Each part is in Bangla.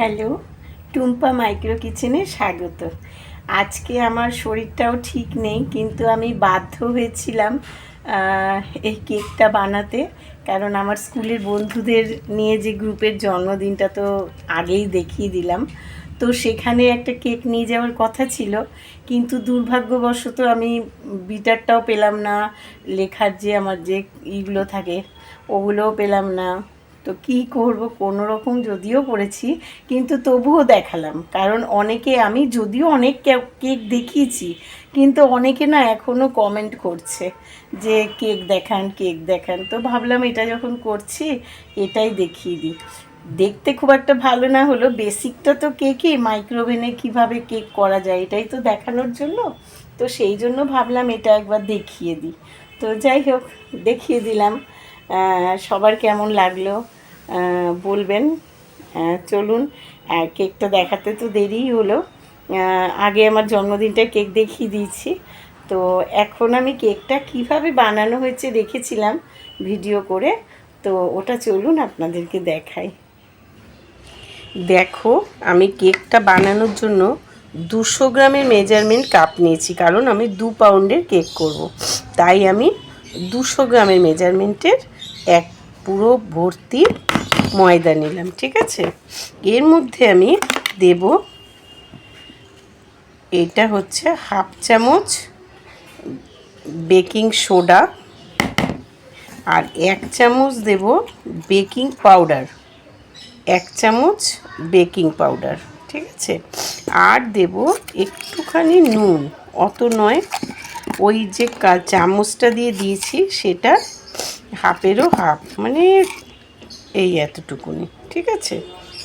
হ্যালো, টুম্পা মাইক্রো কিচেনে স্বাগত। আজকে আমার শরীরটাও ঠিক নেই, কিন্তু আমি বাধ্য হয়েছিলাম এই কেকটা বানাতে, কারণ আমার স্কুলের বন্ধুদের নিয়ে যে গ্রুপের জন্মদিনটা তো আগেই দেখিয়ে দিলাম। তো সেখানে একটা কেক নিয়ে যাওয়ার কথা ছিল, কিন্তু দুর্ভাগ্যবশত আমি বিটারটাও পেলাম না, লেখার যে আমার যে ইগুলো থাকে, ওগুলোও পেলাম না। তো কি করব? কোনো রকম যদিও করেছি, কিন্তু তবুও দেখালাম। কারণ অনেকে আমি যদিও অনেক কেক দেখিয়েছি, কিন্তু অনেকে না এখনও কমেন্ট করছে যে কেক দেখান কেক দেখান। তো ভাবলাম এটা যখন করছি, এটাই দেখিয়ে দিই। দেখতে খুব একটা ভালো না হলো বেসিকটা তো কেকই মাইক্রোওভেনে কীভাবে কেক করা যায় এটাই তো দেখানোর জন্য। তো সেই জন্য ভাবলাম এটা একবার দেখিয়ে দিই। তো যাই হোক, দেখিয়ে দিলাম। সবার কেমন লাগল? বলবেন। চলুন কেকটা দেখাতে তো দেরিই হলো। আগে আমার জন্মদিনটা কেক দেখিয়ে দিয়েছি। তো এখন আমি কেকটা কীভাবে বানানো হয়েছে রেখেছিলাম ভিডিও করে। তো ওটা চলুন আপনাদেরকে দেখাই। দেখো, আমি কেকটা বানানোর জন্য দুশো গ্রামের মেজারমেন্ট কাপ নিয়েছি, কারণ আমি দু পাউন্ডের কেক করব। তাই আমি দুশো গ্রামের মেজারমেন্টের এক পুরো ভর্তি ময়দা নিলাম, ঠিক আছে? এর মধ্যে আমি দেব এটা হচ্ছে হাফ চামচ বেকিং সোডা আর এক চামচ দেব বেকিং পাউডার, এক চামচ বেকিং পাউডার, ঠিক আছে? আর দেব একটুখানি নুন, অত নয়, ওই যে চামচটা দিয়ে দিয়েছি সেটা হাফেরও হাফ মানে এই এতটুকুনি, ঠিক আছে?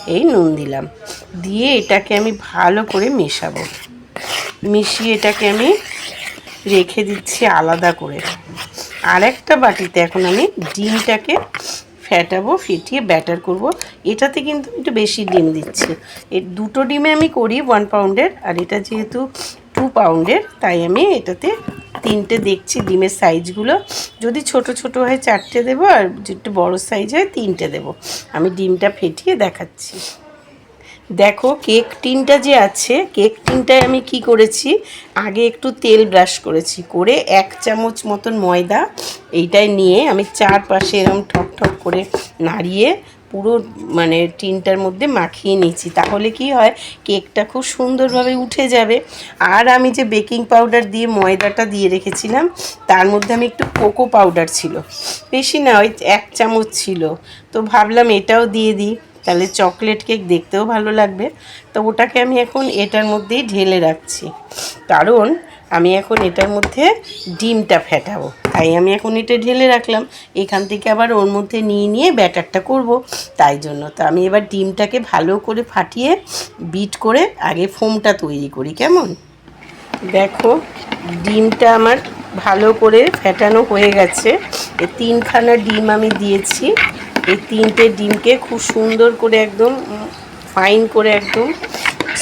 এই নুন দিলাম। দিয়ে এটাকে আমি ভালো করে মেশাবো। মিশিয়ে এটাকে আমি রেখে দিচ্ছি আলাদা করে। আরেকটা বাটিতে এখন আমি ডিমটাকে ফ্যাটাবো ফেটিয়ে ব্যাটার করব। এটাতে কিন্তু একটু বেশি ডিম দিচ্ছি। এর দুটো ডিমে আমি করি ওয়ান পাউন্ডের আর এটা যেহেতু টু পাউন্ডের তাই আমি এটাতে তিনটে দেখছি, ডিমের সাইজগুলো যদি ছোট ছোট হয় চারটে দেবো আর একটু বড়ো সাইজ হয় তিনটে দেবো। আমি ডিমটা ফেটিয়ে দেখাচ্ছি। দেখো কেক টিনটা যে আছে কেক টিনটায় আমি কি করেছি? আগে একটু তেল ব্রাশ করেছি, করে এক চামচ মতন ময়দা এইটাই নিয়ে আমি চারপাশে এরকম ঠক ঠক করে নাড়িয়ে পুরো মানে টিনটার মধ্যে মাখিয়ে নিয়েছি। তাহলে কি হয়, কেকটা খুব সুন্দরভাবে উঠে যাবে। আর আমি যে বেকিং পাউডার দিয়ে ময়দাটা দিয়ে রেখেছিলাম, তার মধ্যে আমি একটু কোকো পাউডার ছিল। বেশি না, ওই এক চামচ ছিল। তো ভাবলাম এটাও দিয়ে দিই। তাহলে চকলেট কেক দেখতেও ভালো লাগবে। তো ওটাকে আমি এখন এটার মধ্যেই ঢেলে রাখছি। কারণ আমি এখন এটার মধ্যে ডিমটা ফেটাবো। তাই আমি এখন এটা ঢেলে রাখলাম। এখান থেকে আবার ওর মধ্যে নিয়ে নিয়ে ব্যাটারটা করব। তাই জন্য তো আমি এবার ডিমটাকে ভালো করে ফাটিয়ে বিট করে আগে ফোমটা তৈরি করি, কেমন? দেখো, ডিমটা আমার ভালো করে ফেটানো হয়ে গেছে। এই তিনখানা ডিম আমি দিয়েছি। এই তিনটে ডিমকে খুব সুন্দর করে একদম ফাইন করে একদম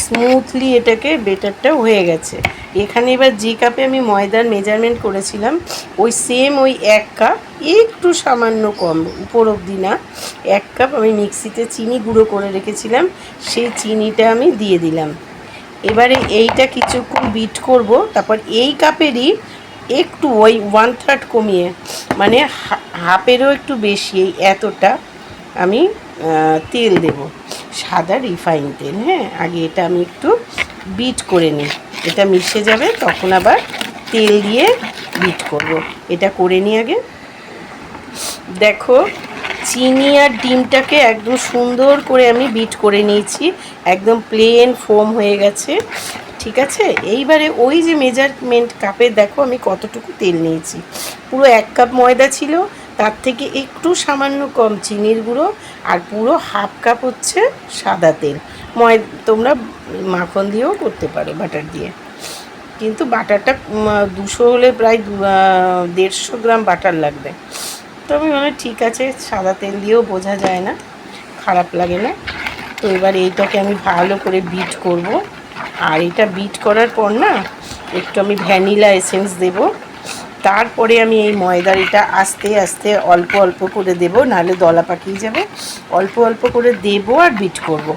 স্মুথলি এটাকে বেটারটা হয়ে গেছে। এখানে এবার যে কাপে আমি ময়দার মেজারমেন্ট করেছিলাম, ওই সেম ওই এক কাপ একটু সামান্য কম, উপর অবধি না। এক কাপ আমি মিক্সিতে চিনি গুঁড়ো করে রেখেছিলাম, সেই চিনিটা আমি দিয়ে দিলাম। এবারে এইটা কিছুক্ষণ বিট করব, তারপর এই কাপেরই একটু ওই ওয়ান থার্ড কমিয়ে মানে হাফেরও একটু বেশি, এই এতটা আমি তেল দেব। সাদা রিফাইন তেল হ্যাঁ? আগে এটা আমি একটু বিট করে নিই। এটা মিশে যাবে, তখন আবার তেল দিয়ে বিট করব। এটা করে নিই আগে। দেখো, চিনি আর ডিমটাকে একদম সুন্দর করে আমি বিট করে নিয়েছি, একদম প্লেন ফোম হয়ে গেছে। ঠিক আছে? এইবারে ওই যে মেজারমেন্ট কাপে দেখো আমি কতটুকু তেল নিয়েছি। পুরো এক কাপ ময়দা ছিল তার থেকে একটু সামান্য কম চিনির গুঁড়ো আর পুরো হাফ কাপ হচ্ছে সাদা তেল। ময়, তোমরা মাখন দিয়েও করতে পারো বাটার দিয়ে। কিন্তু বাটারটা দুশো হলে প্রায় দেড়শো গ্রাম বাটার লাগবে। তো আমি মনে ঠিক আছে, সাদা তেল দিয়েও বোঝা যায় না, খারাপ লাগে না। তো এবার এইটাকে আমি ভালো করে বিট করব। আর এটা বিট করার পর না, একটু আমি ভ্যানিলা এসেন্স দেব। তারপরে আমি এই ময়দারিটা আস্তে আস্তে অল্প অল্প করে দেব, নাহলে দলা পাকিয়ে যাবে অল্প অল্প করে দেব আর বিট করব।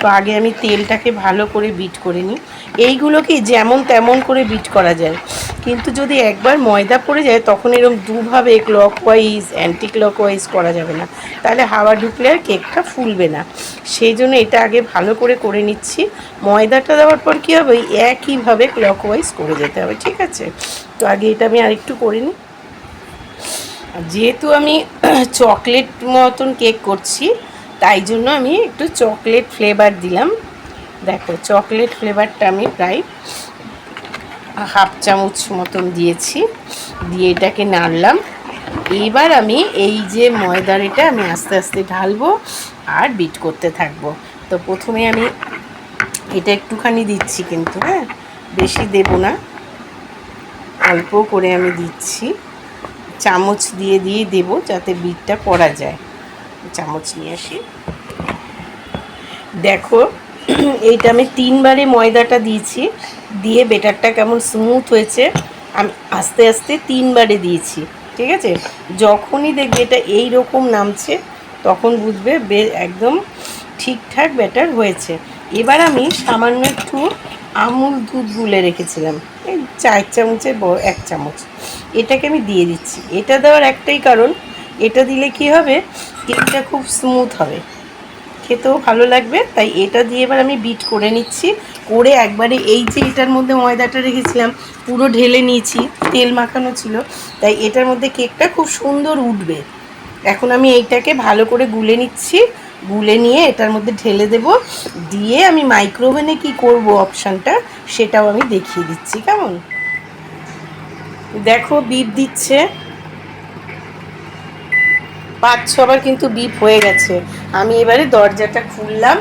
তো আগে আমি তেলটাকে ভালো করে বিট করে নিই। এইগুলো কি যেমন তেমন করে বিট করা যায়। কিন্তু যদি একবার ময়দা পড়ে যায়, তখন এরকম দুভাবে clockwise anti clockwise করা যাবে না। তাহলে হাওয়া ঢুকলে আর কেকটা ফুলবে না। সেই জন্য এটা আগে ভালো করে করে নিচ্ছি। ময়দাটা দেওয়ার পর কী হবে? একইভাবে ক্লক ওয়াইজ করে যেতে হবে, ঠিক আছে? তো আগে এটা আমি আরেকটু করে নিই। যেহেতু আমি চকলেট মতন কেক করছি তাই জন্য আমি একটু চকলেট ফ্লেভার দিলাম। দেখো চকলেট ফ্লেভারটা আমি প্রায় হাফ চামচ মতন দিয়েছি, দিয়ে এটাকে নাড়লাম। এইবার আমি এই যে ময়দার এটা আমি আস্তে আস্তে ঢালবো আর বিট করতে থাকব। তো প্রথমে আমি এটা একটুখানি দিচ্ছি কিন্তু হ্যাঁ? বেশি দেব না। অল্প করে আমি দিচ্ছি। চামচ দিয়ে দিয়ে দেবো যাতে বিটটা করা যায়। চামচ নিয়ে আসি। দেখো, এইটা আমি তিনবারে ময়দাটা দিয়েছি, দিয়ে বেটারটা কেমন স্মুথ হয়েছে, আমি আস্তে আস্তে তিনবারে দিয়েছি, ঠিক আছে? যখনই দেখবে এটা এই রকম নামছে, তখন বুঝবে বে, একদম ঠিকঠাক ব্যাটার হয়েছে। এবার আমি সামান্য একটু আমুল দুধ গুলে রেখেছিলাম, এই চার চামচের বড় এক চামচ। এটাকে আমি দিয়ে দিচ্ছি। এটা দেওয়ার একটাই কারণ, এটা দিলে কি হবে? কেকটা খুব স্মুথ হবে। খেতেও ভালো লাগবে, তাই এটা দিয়ে এবার আমি বিট করে নিচ্ছি। করে একবারে এই যে এটার মধ্যে ময়দাটা রেখেছিলাম, পুরো ঢেলে নিয়েছি, তেল মাখানো ছিল, তাই এটার মধ্যে কেকটা খুব সুন্দর উঠবে। এখন আমি এইটাকে ভালো করে গুলে নিচ্ছি, গুলে নিয়ে এটার মধ্যে ঢেলে দেব। দিয়ে আমি মাইক্রোওভেনে কি করব অপশানটা সেটাও আমি দেখিয়ে দিচ্ছি, কেমন? দেখো বিট দিচ্ছে। পাঁচ ছবার কিন্তু বিপ হয়ে গেছে। আমি এবারে দরজাটা খুললাম,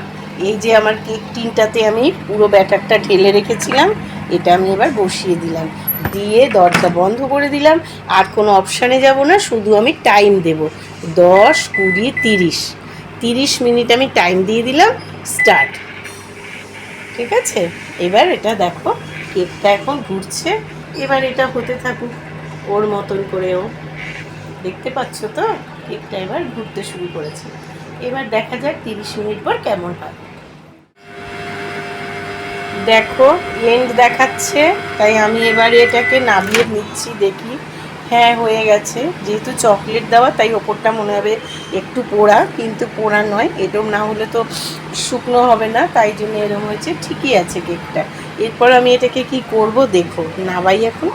এই যে আমার কেক টিনটাতে আমি পুরো ব্যাটারটা ঢেলে রেখেছিলাম, এটা আমি এবার বসিয়ে দিলাম। দিয়ে দরজা বন্ধ করে দিলাম, আর কোনো অপশানে যাব না, শুধু আমি টাইম দেব। দশ, কুড়ি, তিরিশ। তিরিশ মিনিট আমি টাইম দিয়ে দিলাম স্টার্ট ঠিক আছে? এবার এটা দেখো কেকটা এখন ঘুরছে, এবার এটা হতে থাকুক, ওর মতন করেও। দেখতে পাচ্ছ তো? কেকটা এবার ঘুরতে শুরু করেছে। এবার দেখা যাক তিরিশ মিনিট পর কেমন হয়। দেখো এন্ড দেখাচ্ছে, তাই আমি এবারে এটাকে নামিয়ে নিচ্ছি, দেখি। হ্যাঁ হয়ে গেছে। যেহেতু চকলেট দেওয়া, তাই ওপরটা মনে হবে একটু পোড়া, কিন্তু পোড়া নয়। এরম না হলে তো শুকনো হবে না, তাই জন্য এরম হয়েছে। ঠিকই আছে কেকটা এরপর আমি এটাকে কি করব, দেখো। নাবাই এখন।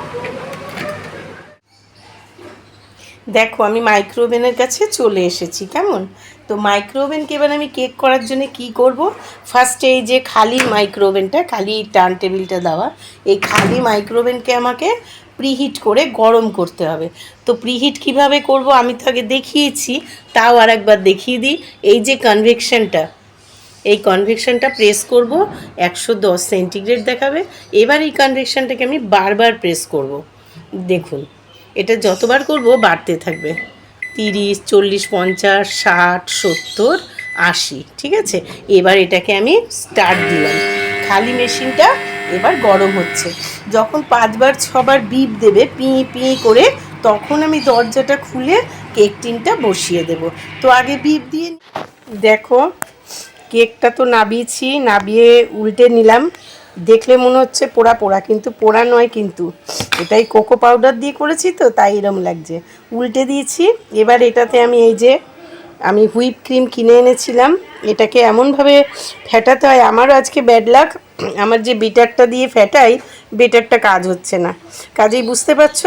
দেখো, আমি মাইক্রোওভেনের কাছে চলে এসেছি, কেমন? তো মাইক্রোওভেনকে এবার আমি কেক করার জন্য কি করব? ফার্স্টে এই যে খালি মাইক্রোওভেনটা খালি টার্ন টেবিলটা দেওয়া, এই খালি মাইক্রোওভেনকে আমাকে প্রিহিট করে গরম করতে হবে। তো প্রিহিট কীভাবে করব আমি তো আগে দেখিয়েছি, তাও আর একবার দেখিয়ে দিই। এই যে কনভেকশনটা এই কনভেকশনটা প্রেস করব, একশো দশ সেন্টিগ্রেড দেখাবে। এবার এই কনভেকশনটাকে আমি বারবার প্রেস করব। দেখুন এটা যতবার করব বাড়তে থাকবে। তিরিশ, চল্লিশ, পঞ্চাশ, ষাট, সত্তর, আশি, ঠিক আছে? এবার এটাকে আমি স্টার্ট দিলাম। খালি মেশিনটা এবার গরম হচ্ছে। যখন পাঁচবার, ছবার বিপ দেবে, পিঁ পিঁ করে, তখন আমি দরজাটা খুলে কেক টিনটা বসিয়ে দেব। তো আগে বিপ দিয়ে দেখো কেকটা তো নাবিয়েছি, নাবিয়ে উল্টে নিলাম। দেখলে মনে হচ্ছে পোড়া পোড়া, কিন্তু পোড়া নয় কিন্তু। এটাই কোকো পাউডার দিয়ে করেছি তো, তাই এরম লাগছে। উল্টে দিয়েছি, এবার এটাতে আমি এই যে, আমি হুইপ ক্রিম কিনে এনেছিলাম। এটাকে এমনভাবে ফেটাতে হয়, আমারও আজকে ব্যাড লাক আমার যে বিটারটা দিয়ে ফেটাই বেটারটা কাজ হচ্ছে না। কাজেই বুঝতে পারছ?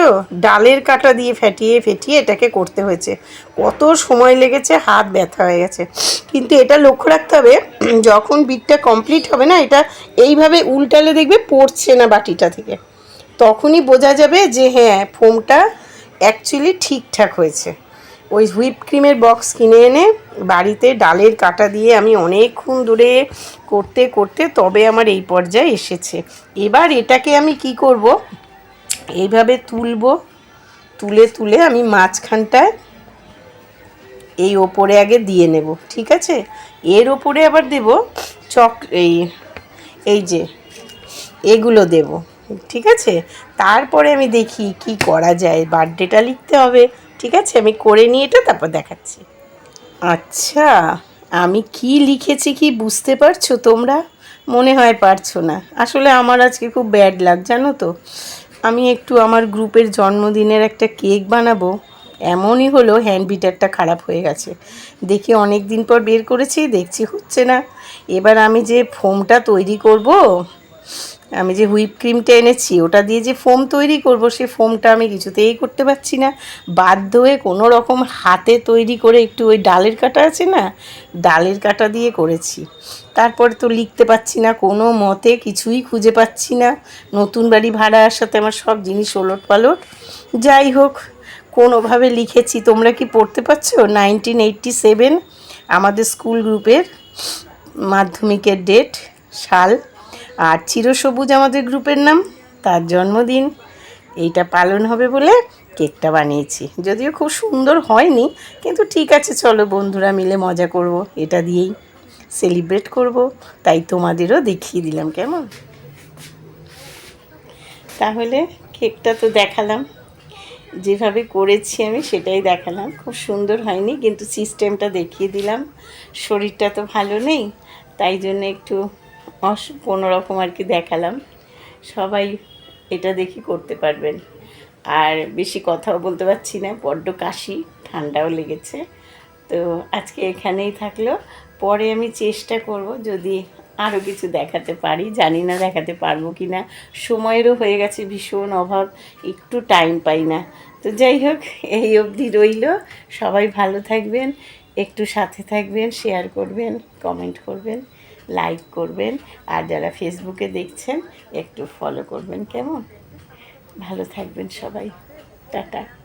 ডালের কাটা দিয়ে ফেটিয়ে ফেটিয়ে এটাকে করতে হয়েছে। কত সময় লেগেছে, হাত ব্যথা হয়ে গেছে। কিন্তু এটা লক্ষ্য রাখতে হবে, যখন বিটটা কমপ্লিট হবে না, এটা এইভাবে উল্টালে দেখবে পড়ছে না বাটিটা থেকে। তখনই বোঝা যাবে যে হ্যাঁ ফোমটা অ্যাকচুয়ালি ঠিকঠাক হয়েছে। ওই হুইপ ক্রিমের বক্স কিনে এনে বাড়িতে ডালের কাটা দিয়ে আমি অনেকক্ষণ দূরে করতে করতে তবে আমার এই পর্যায়ে এসেছে। এবার এটাকে আমি কি করব? এইভাবে তুলবো। তুলে তুলে আমি মাঝখানটায় এই ওপরে আগে দিয়ে নেব, ঠিক আছে? এর ওপরে আবার দেব চক, এই এই যে, এগুলো দেব, ঠিক আছে? তারপরে আমি দেখি কি করা যায়। বার্থডেটা লিখতে হবে। ঠিক আছে, আমি করে নিয়ে এটা, তারপর দেখাচ্ছি। আচ্ছা আমি কি লিখেছি কি বুঝতে পারছ তোমরা? মনে হয় পারছ না। আসলে আমার আজকে খুব ব্যাড লাগ জানো তো? আমি একটু আমার গ্রুপের জন্মদিনের একটা কেক বানাবো। এমনই হলো হ্যান্ড বিটারটা খারাপ হয়ে গেছে। দেখি অনেক দিন পর বের করেছি, দেখছি হচ্ছে না। এবার আমি যে ফোমটা তৈরি করব আমি যে হুইপ ক্রিমটা এনেছি, ওটা দিয়ে যে ফোম তৈরি করব, সে ফোমটা আমি কিছুতেই করতে পারছি না। বাধ্য হয়ে কোনো রকম হাতে তৈরি করে একটু ওই ডালের কাটা আছে না, ডালের কাটা দিয়ে করেছি। তারপর তো লিখতে পাচ্ছি না, কোনো মতে কিছুই খুঁজে পাচ্ছি না। নতুন বাড়ি ভাড়া আসাতে আমার সব জিনিস ওলট পালট যাই হোক, কোনোভাবে লিখেছি, তোমরা কি পড়তে পারছ? নাইনটিন এইটটি সেভেন, আমাদের স্কুল গ্রুপের মাধ্যমিকের ডেট, সাল আর চিরসবুজ আমাদের গ্রুপের নাম, তার জন্মদিন। এইটা পালন হবে বলে কেকটা বানিয়েছি। যদিও খুব সুন্দর হয়নি, কিন্তু ঠিক আছে, চলো বন্ধুরা মিলে মজা করব। এটা দিয়েই সেলিব্রেট করব, তাই তোমাদেরও দেখিয়ে দিলাম, কেমন? তাহলে কেকটা তো দেখালাম। যেভাবে করেছি আমি সেটাই দেখালাম। খুব সুন্দর হয়নি, কিন্তু সিস্টেমটা দেখিয়ে দিলাম। শরীরটা তো ভালো নেই, তাই জন্য একটু কোনো রকম আর কি দেখালাম। সবাই এটা দেখি করতে পারবেন। আর বেশি কথাও বলতে পারছি না, বড্ড কাশি, ঠান্ডাও লেগেছে। তো আজকে এখানেই থাকল। পরে আমি চেষ্টা করব যদি আরও কিছু দেখাতে পারি। জানি না দেখাতে পারব কি না সময়েরও হয়ে গেছে, ভীষণ অভাব, একটু টাইম পাই না। তো যাই হোক, এই অবধি রইল। সবাই ভালো থাকবেন, একটু সাথে থাকবেন শেয়ার করবেন কমেন্ট করবেন। লাইক করবেন। আর যারা ফেসবুকে দেখছেন একটু ফলো করবেন কেমন? ভালো থাকবেন সবাই। টাটা।